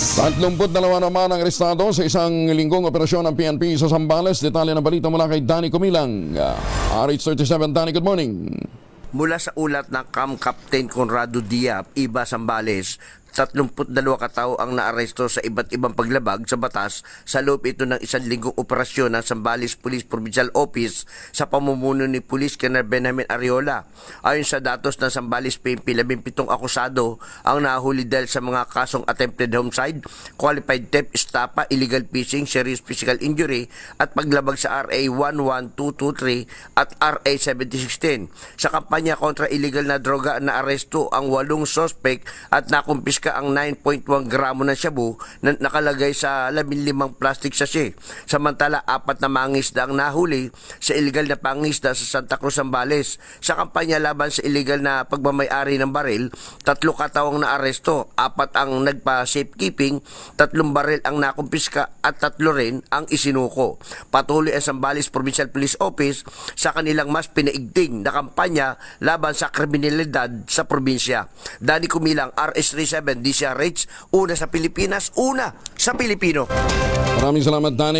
32 naman ang arestado sa isang linggong operasyon ng PNP sa Zambales. Detalye ng balita mula kay Danny Kumilang. Uh, RH37, Danny, good morning. Mula sa ulat ng Camp Captain Conrado Diab, Iba Sambales, 32 katao ang naaresto sa iba't ibang paglabag sa batas sa loob ito ng isang linggong operasyon ng Sambales Police Provincial Office sa pamumuno ni Police Colonel Benjamin Ariola. Ayon sa datos ng Sambales PNP, 17 akusado ang nahuli dahil sa mga kasong attempted homicide, qualified theft, estafa, illegal fishing, serious physical injury at paglabag sa RA 11223 at RA 7016. Sa kampanya kontra illegal na droga na aresto ang walong sospek at nakumpiska ang 9.1 gramo ng shabu na nakalagay sa 15 plastic sachet. Samantala, apat na mangisda ang nahuli sa illegal na pangisda sa Santa Cruz, Zambales. Sa kampanya laban sa illegal na pagmamayari ng baril, tatlo katawang na aresto, apat ang nagpa-safekeeping, tatlong baril ang nakumpiska at tatlo rin ang isinuko. Patuloy ang Zambales Provincial Police Office sa kanilang mas pinaigting na kampanya laban sa kriminalidad sa probinsya. Dani Kumilang, RS37, DCRH, una sa Pilipinas, una sa Pilipino. Maraming salamat, Danny.